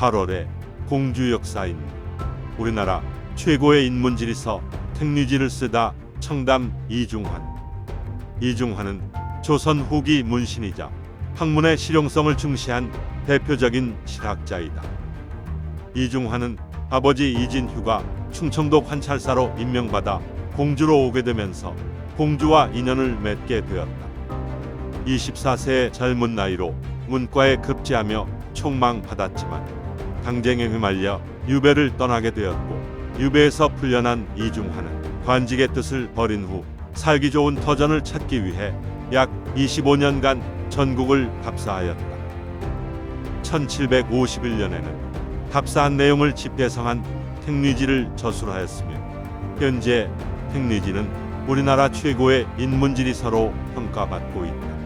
8월에 공주 역사인 우리나라 최고의 인문지리서 택류지를 쓰다 청담 이중환 이중환은 조선 후기 문신이자 학문의 실용성을 중시한 대표적인 실학자이다. 이중환은 아버지 이진휴가 충청도 관찰사로 임명받아 공주로 오게 되면서 공주와 인연을 맺게 되었다. 24세의 젊은 나이로 문과에 급제하며 총망받았지만 당쟁에 휘말려 유배를 떠나게 되었고 유배에서 풀려난 이중환은 관직의 뜻을 버린 후 살기 좋은 터전을 찾기 위해 약 25년간 전국을 답사하였다. 1751년에는 답사한 내용을 집대성한 택리지를 저술하였으며 현재 택리지는 우리나라 최고의 인문지리서로 평가받고 있다.